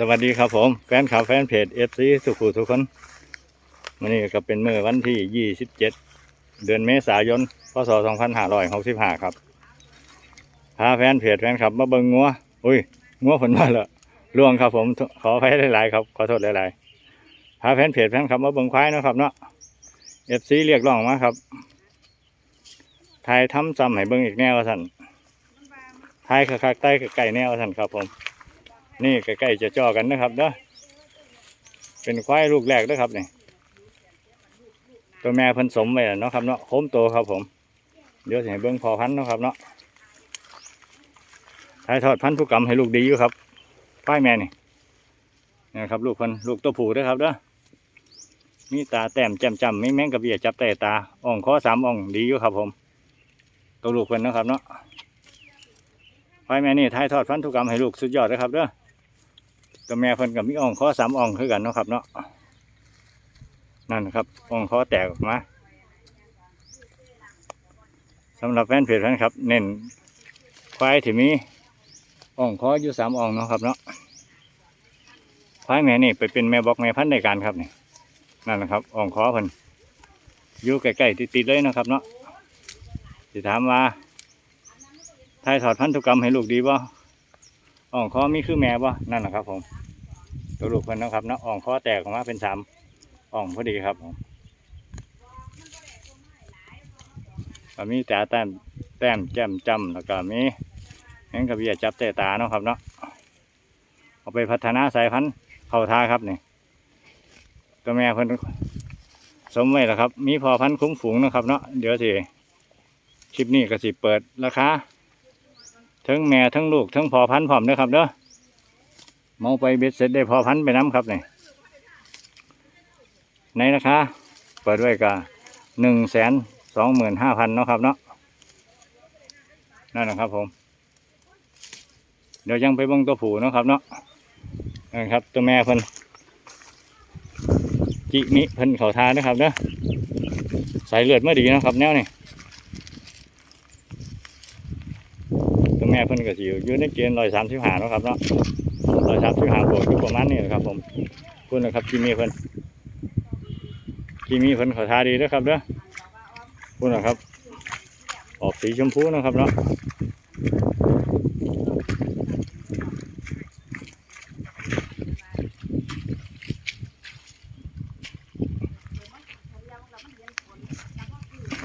สวัสดีครับผมแฟนข่าวแฟนเพจเอฟซีสุขุทุกคนวันนี้ก็เป็นเมื่อวันที่27เดือนเมษายนพศ2565ครับพาแฟนเพจแฟนคลับมาเบิงงัวอุ้ยงัวผลมาแล้วล่วงครับผมขออภัยหลายๆครับขอโทษหลายๆพาแฟนเพจแฟนคลับมาเบิงควายนะครับเนาะเอฟซีเรียกร้องมาครับทายทำซ้ำให้เบิงอีกแนวสั่นทายคักๆใต้ไก่แนวสั่นครับผม นี่ใกล้ๆจะจ่อกันนะครับเด้อเป็นควายลูกแรกเด้อครับนี่ตัวแม่เพิ่นสมไว้แล้วเนาะครับเนาะโค้มโตครับผมเดี๋ยวสิให้เบิ่งพอพันธุ์เนาะครับเนาะถ่ายทอดพันธุกรรมให้ลูกดีอยู่ครับควายแม่นี่นี่นะครับลูกพิ่นลูกตัวผู้เด้อครับเด้อมีตาแต้มแจ่มจำมีแมงกระเบียจับแต่ตาอ่องคอสามอ่องดีอยู่ครับ ผม ตัวลูกเพิ่นเนาะครับเนาะควายแม่นี่ถ่ายทอดพันธุกรรมให้ลูกสุดยอดเลยครับเด้อ ตัวแม่เพิ่นกับมีอ่องคอสามอ่องคือกันเนาะครับ เนาะนั่นนะครับอ่องคอแตกออกมาสำหรับแฟนเพจแฟนครับ เน้นควายที่มีอ่องคออยู่สามอ่องเนาะครับ เนาะควายแม่นี่ไปเป็นแม่บอกแม่พันธุ์ในการครับนี่นั่นนะครับอ่องคอเพิ่นอยู่ใกล้ๆติดๆเลยนะครับ เนาะสิถามว่าทายถอดพันธุกรรมให้ลูกดีบ่อ่องคอมีคือแม่บ่นั่นแหละครับผม ตัวลูกเพิ่นนะครับเนาะอ่องคอแตกออกมาเป็นสามอ่องพอดีครับมก็มีแต่แต้มแต้มแจ่มจำแล้วก็มีเห็นกับเบียจับแต่ตาเนาะครับเนาะเอาไปพัฒนาสายพันธุ์เข้าทาครับนี่ตัวแม่เพิ่นสมไว้แล้วครับ มีพอพันธุ์คุ้มฝูงนะครับเนาะเดี๋ยวสิคลิปนี้ก็สิเปิดราคาทั้งแม่ทั้งลูกทั้งพอพันธุ์พร้อมเด้อครับเด้อ เมาไปเบ็ดเสร็จได้พอพันไปน้ำครับเนี่ยในราคาเปิดไว้ก็หนึ่งแสนสองหมื่นห้าพันเนาะครับเนาะนั่นนะครับผม เดี๋ยวยังไปบิ่งตัวผูเนาะครับเนาะนั่นครับตัวแม่เพิ่นจิมิเพิ่นเขาทานะครับเด้อสายเลือดเมื่อดีเนาะครับแนวนี่ตัวแม่เพิ่นก็สิอยู่ในเกณฑ์ร้อยสามสิบห้าเนาะครับเนาะ ร้อยสามสิบห้าบวกอยู่ประมาณนี้แหละครับ ผมคุณนะครับกีมีเพิ่นกีมีเพิ่นขาทาดีเด้อครับเด้อคุณนะครับ ออกสีชมพูนะครับเนาะ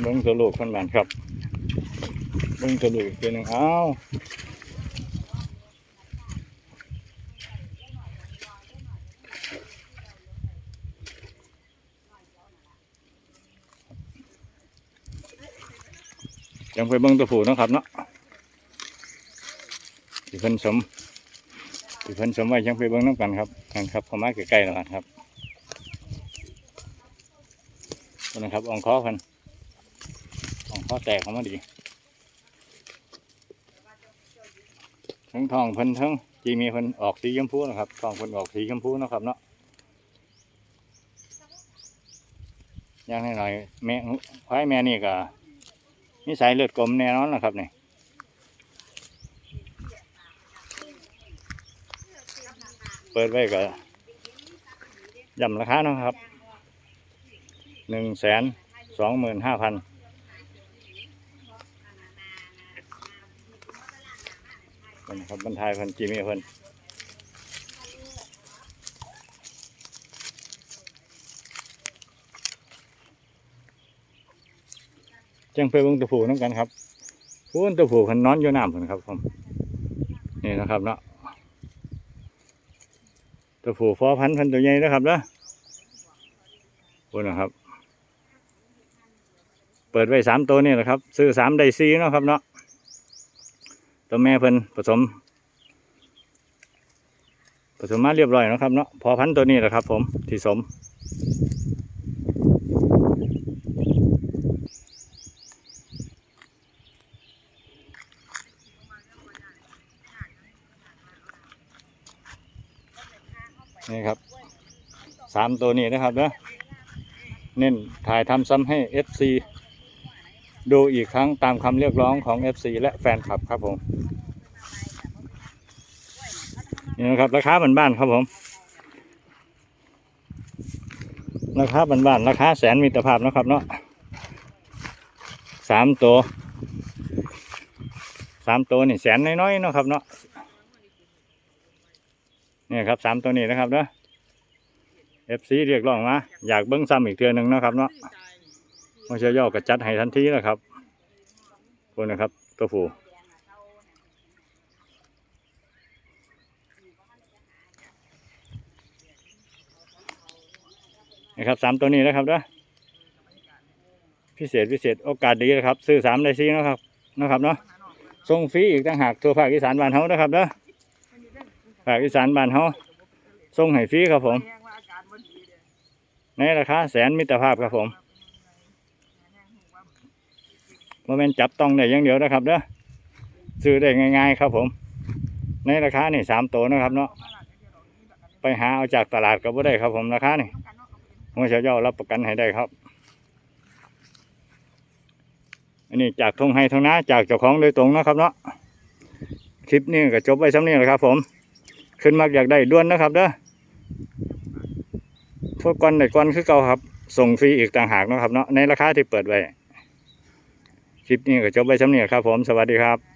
เบิ่งตัวลูกคนบ้านครับเบิ่งตัวลูกอีกทีหนึงอ้าว ยังไปเบิ่งตัวผู้นะครับเนาะที่เพิ่นสมที่เพิ่นสมไว้ยังไปเบิ่งน้ำกันครับนั่นครับเข้ามาใกล้ๆแล้วกันครับนี่นะครับองคอเพิ่นองคอแตกออกมาดีทั้งทองเพิ่นทั้งจีมีเพิ่นออกสีชมพูนะครับทองเพิ่นออกสีชมพูนะครับเนาะย่างหน่อยแม่ควายแม่นี่ก็ มีสายเลือดกลมแน่นอนนะครับนี่เปิดไว้ก็ย่ำราคาเนาะครับหนึ่งแสนสองหมื่นห้าพันเพิ่นครับบรรทายพิ่นจีมีเพิ่น จังไปเบิ่งตัวผู้น้ำกันครับพูนตัวผู้เพิ่นนอนอยู่น้ำเพิ่นครับผมนี่นะครับเนาะตัวผู้ฟอพันพิ่นตัวใหญ่นะครับเนาะพูนนะครับ เปิดไว้สามตัวนี่แหละครับ ซื้อสามได้สี่เนาะครับเนาะตัวแม่เพิ่นผสมผสมมาเรียบร้อยแล้วครับเนาะพอพันตัวนี้แหละครับ ผมที่สม นี่ครับสามตัวนี้นะครับเนะเน้นถ่ายทำซ้ำให้ FC ดูอีกครั้งตามคำเรียกร้องของ FC และแฟนคลับครับผมนี่นะครับราคาบ้านๆครับผมราคาบ้านๆราคาแสนมิตรภาพนะครับเนาะสามตัวสามตัวนี่แสนน้อยๆเนาะครับเนาะ นี่ครับสามตัวนี้นะครับเนาะ FC เรียกร้องมาอยากเบิ้งซ้ำอีกเทือนึงนะครับเนาะมอเชย่อก็จัดให้ทันทีแล้วครับคนนะครับตัวผู้นะครับสามตัวนี้นะครับเนาะพิเศษพิเศษโอกาสดีนะครับ ซื้อสามได้ซีนะครับนะครับเนาะส่งฟรีอีกต่างหากทั่วภาคอีสานบ้านเฮานะครับเนาะ ภาคอีสานบ้านเฮาส่งให้ฟรีครับผม ในราคาแสนมิตรภาพครับผมโมเมนจับต้องได้อย่างเดียวนะครับเด้อซื้อได้ง่าย ๆ ครับผม ในราคานี่สามตัวนะครับเนาะไปหาเอาจากตลาดก็บ่ได้ครับผมราคานี่หัวเฉาเจ้ารับประกันให้ได้ครับ อันนี้จากทงไฮทงนาจากเจ้าของโดยตรงนะครับเนาะคลิปนี้ก็จบไปซ้ำนี้แหละครับผม ขึ้นมากอยากได้ด้วนนะครับเด้อพวกก้อนในก้อนคือเก่าครับ ส่งฟรีอีกต่างหากนะครับเนาะในราคาที่เปิดไว้ คลิปนี้ก็จบไปสำเนียครับผม สวัสดีครับ